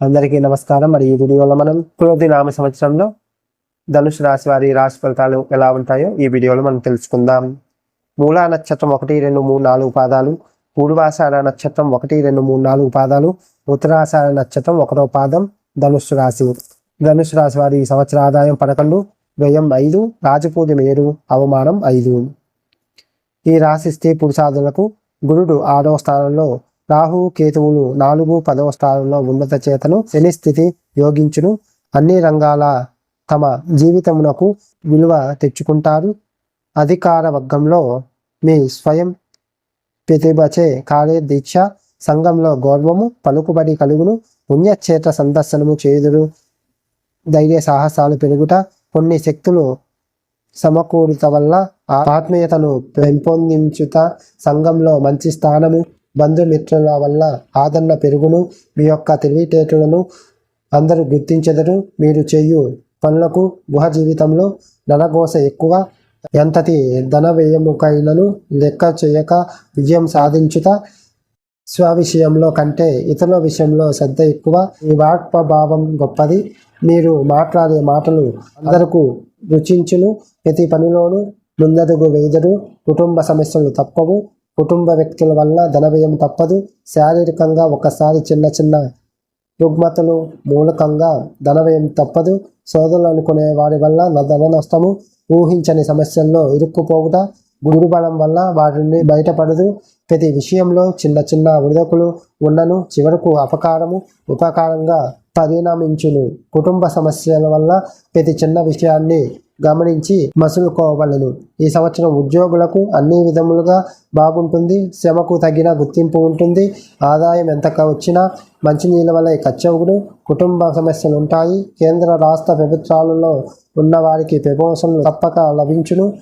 అందరికీ నమస్కారం. మరి ఈ వీడియోలో మనం క్రోధి నామ సంవత్సరంలో ధనుసు రాశి వారి రాశి ఫలితాలు ఎలా ఉంటాయో ఈ వీడియోలో మనం తెలుసుకుందాం. మూలా నక్షత్రం ఒకటి రెండు మూడు నాలుగు పాదాలు. పూర్వాసార నక్షత్రం ఒకటి రెండు మూడు నాలుగు పాదాలు. ఉత్తరాసార నక్షత్రం ఒకటో పాదం ధనుస్సు రాశి ధనుసు రాశి వారి సంవత్సర ఆదాయం పదకొండు వ్యయం ఐదు రాజపూజం ఏడు అవమానం ఐదు. ఈ రాశి స్త్రీ పురుషాదులకు గురుడు ఆరో స్థానంలో రాహు కేతువులు నాలుగు పదవ స్థానంలో ఉన్నత చేతను శని స్థితి యోగించును. అన్ని రంగాల తమ జీవితమునకు విలువ తెచ్చుకుంటారు. అధికార వర్గంలో మీ స్వయం ప్రతిభచే కార్యదీక్ష సంఘంలో గౌరవము పలుకుబడి కలుగును. పుణ్యక్షేత్ర సందర్శనము చేదురు ధైర్య సాహసాలు పెరుగుట. కొన్ని శక్తులు సమకూరుత వల్ల ఆత్మీయతను పెంపొందించుట. సంఘంలో మంచి స్థానము బంధుమిత్రుల వల్ల ఆదరణ పెరుగును మీ యొక్క తెలివితేటలను అందరూ గుర్తించెదరు. మీరు చేయు పనులకు గుహ జీవితంలో నరగోస ఎక్కువ. ఎంతటి ధన వ్యయముకైనను లెక్క చేయక విజయం సాధించుట స్వ విషయంలో కంటే ఇతరుల విషయంలో శ్రద్ధ ఎక్కువ. మీ వాక్ప్రభావం గొప్పది. మీరు మాట్లాడే మాటలు అందరకు రుచించును. ప్రతి పనిలోనూ ముందడుగు వేదరు కుటుంబ సమస్యలు తప్పవు. కుటుంబ వ్యక్తుల వల్ల ధన వ్యయం తప్పదు. శారీరకంగా ఒకసారి చిన్న చిన్న రుగ్మతలు మూలకంగా ధన వ్యయం తప్పదు. సోదరులు అనుకునే వారి వల్ల ధన నష్టము ఊహించని సమస్యల్లో ఇరుక్కుపోవుట గురుబలం వల్ల వాటిని బయటపడదు. ప్రతి విషయంలో చిన్న చిన్న విడదకులు ఉన్నను చివరకు అపకారము ఉపకారంగా పరిణమించును కుటుంబ సమస్యల వల్ల ప్రతి చిన్న విషయాన్ని గమనించి మసులుకోవలను. ఈ సంవత్సరం ఉద్యోగులకు అన్ని విధములుగా బాగుంటుంది. శ్రమకు తగిన గుర్తింపు ఉంటుంది. ఆదాయం ఎంత వచ్చినా మంచినీళ్ళ వల్ల ఖర్చవును. కుటుంబ సమస్యలు ఉంటాయి కేంద్ర రాష్ట్ర ప్రభుత్వాలలో ఉన్న వారికి ప్రమోషన్లు తప్పక లభించును.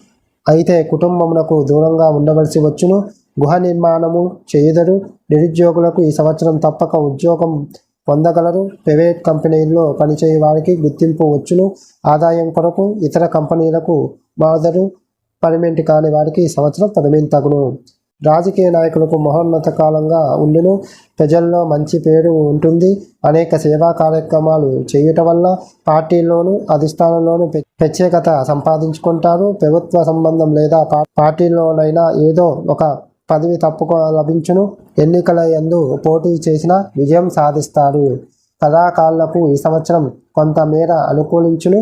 అయితే కుటుంబమునకు దూరంగా ఉండవలసి వచ్చును. గృహ నిర్మాణము చేయుదరు. నిరుద్యోగులకు ఈ సంవత్సరం తప్పక ఉద్యోగం పొందగలరు. ప్రైవేట్ కంపెనీల్లో పనిచేయ వారికి గుర్తింపు వచ్చును. ఆదాయం కొరకు ఇతర కంపెనీలకు మాదరు పర్మనెంట్ కాని వారికి సంవత్సరం పర్మనెంట్ తగును. రాజకీయ నాయకులకు మహోన్నత కాలంగా ఉండును. ప్రజల్లో మంచి పేరు ఉంటుంది. అనేక సేవా కార్యక్రమాలు చేయటం వల్ల పార్టీల్లోనూ అధిష్టానంలోనూ ప్రత్యేకత సంపాదించుకుంటారు. ప్రభుత్వ సంబంధం లేదా పార్టీలోనైనా ఏదో ఒక పదవి తప్పుకో లభించును. ఎన్నికల యందు పోటీ చేసిన విజయం సాధిస్తారు కళాకారులకు ఈ సంవత్సరం కొంతమేర అనుకూలించును.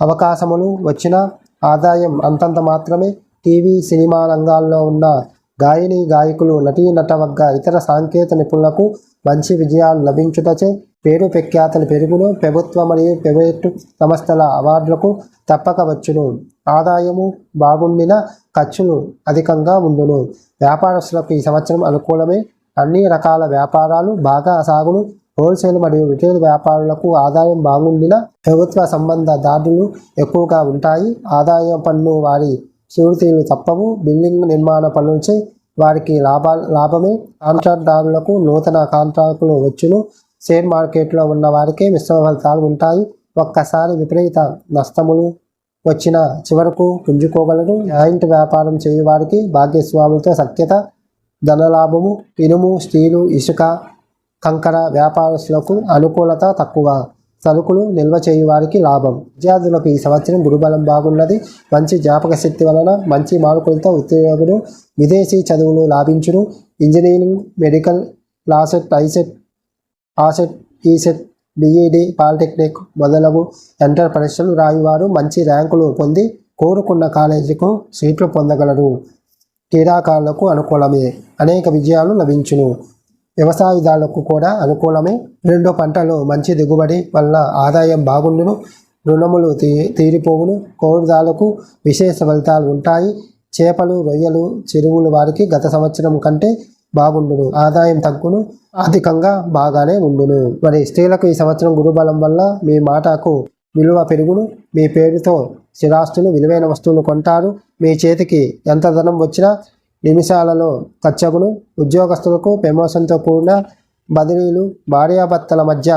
అవకాశములు వచ్చిన ఆదాయం అంతంత మాత్రమే టీవీ సినిమా రంగాల్లో ఉన్న గాయని గాయకులు నటీ నటవర్గ ఇతర సాంకేత నిపుణులకు మంచి విజయాలు లభించుటచే పేరు ప్రఖ్యాతలు పెరుగును. ప్రభుత్వ మరియు ప్రైవేటు సంస్థల అవార్డులకు తప్పక వచ్చును. ఆదాయము బాగుండిన ఖర్చులు అధికంగా ఉండును. వ్యాపారస్తులకు ఈ సంవత్సరం అనుకూలమే. అన్ని రకాల వ్యాపారాలు బాగా సాగును. హోల్సేల్ మరియు రిటైల్ వ్యాపారులకు ఆదాయం బాగుండిన ప్రభుత్వ సంబంధ దాడులు ఎక్కువగా ఉంటాయి. ఆదాయ పన్ను వారి షూరిటీలు తప్పవు. బిల్డింగ్ నిర్మాణ పనులచే వారికి లాభా లాభమే. కాంట్రాక్ట్దారులకు నూతన కాంట్రాక్టులు వచ్చును. షేర్ మార్కెట్లో ఉన్న వారికే మిశ్రమ ఫలితాలు ఉంటాయి. ఒక్కసారి విపరీత నష్టములు వచ్చిన చివరకు పుంజుకోగలరు. జాయింట్ వ్యాపారం చేయు వారికి భాగ్యస్వాములతో సఖ్యత ధనలాభము ఇనుము స్టీలు ఇసుక కంకర వ్యాపారస్తులకు అనుకూలత తక్కువ. సరుకులు నిల్వ చేయు వారికి లాభం. విద్యార్థులకు ఈ సంవత్సరం గురుబలం బాగున్నది. మంచి జ్ఞాపక శక్తి వలన మంచి మార్కులతో ఉద్యోగులు విదేశీ చదువులు లాభించును. Engineering medical LAWCET ICET ASET ECET BEd polytechnic మొదలగు ఎంటర్ పరీక్షలు మంచి ర్యాంకులు పొంది కోరుకున్న కాలేజీకు సీట్లు పొందగలరు. క్రీడాకారులకు అనుకూలమే. అనేక విజయాలు లభించును. వ్యవసాయదారులకు కూడా అనుకూలమే. రెండో పంటలు మంచి దిగుబడి వల్ల ఆదాయం బాగుండును. రుణములు తీ తీరిపోవును. కోరుదాలకు విశేష ఫలితాలు ఉంటాయి. చేపలు రొయ్యలు చెరువులు వారికి గత సంవత్సరం కంటే బాగుండును. ఆదాయం తగ్గును. అధికంగా బాగానే ఉండును. మరి స్త్రీలకు ఈ సంవత్సరం గురుబలం వల్ల మీ మాటకు విలువ పెరుగును. మీ పేరుతో స్థిరాస్తులు విలువైన వస్తువులు కొంటారు. మీ చేతికి ఎంత ధనం వచ్చినా నిమిషాలలో ఖర్చగును ఉద్యోగస్తులకు ప్రమోషన్తో కూడిన బదిలీలు భార్యాభర్తల మధ్య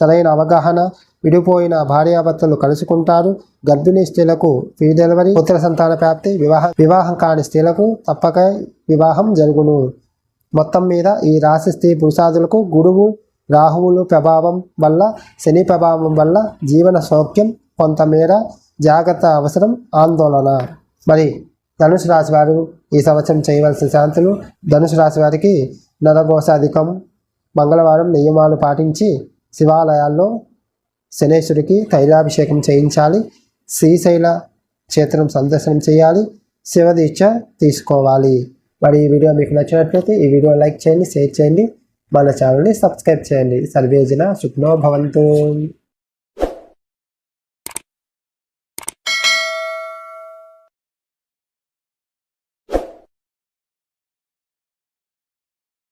సరైన అవగాహన విడిపోయిన భార్యాభర్తలు కలుసుకుంటారు. గర్భిణీ స్త్రీలకు ఫ్రీ డెలివరీ పుత్ర సంతాన ప్రాప్తి వివాహం వివాహం కాని స్త్రీలకు తప్పక వివాహం జరుగును. మొత్తం మీద ఈ రాశి స్త్రీ పురుషాదులకు గురువు రాహువులు ప్రభావం వల్ల శని ప్రభావం వల్ల జీవన సౌఖ్యం కొంతమేర జాగ్రత్త అవసరం ఆందోళన. మరి ధనుసు రాశి వారు ఈ సంవత్సరం చేయవలసిన శాంతులు. ధనుసు రాశి వారికి నరఘోషాధికం మంగళవారం నియమాలు పాటించి శివాలయాల్లో శనేశ్వరికి తైలాభిషేకం చేయించాలి. శ్రీశైల క్షేత్రం సందర్శనం చేయాలి. శివదీక్ష తీసుకోవాలి. మరి ఈ వీడియో మీకు నచ్చినట్లయితే ఈ వీడియో లైక్ చేయండి షేర్ చేయండి. మన ఛానల్ని సబ్స్క్రైబ్ చేయండి. సర్వేజన సుఖ్నో భవంతు.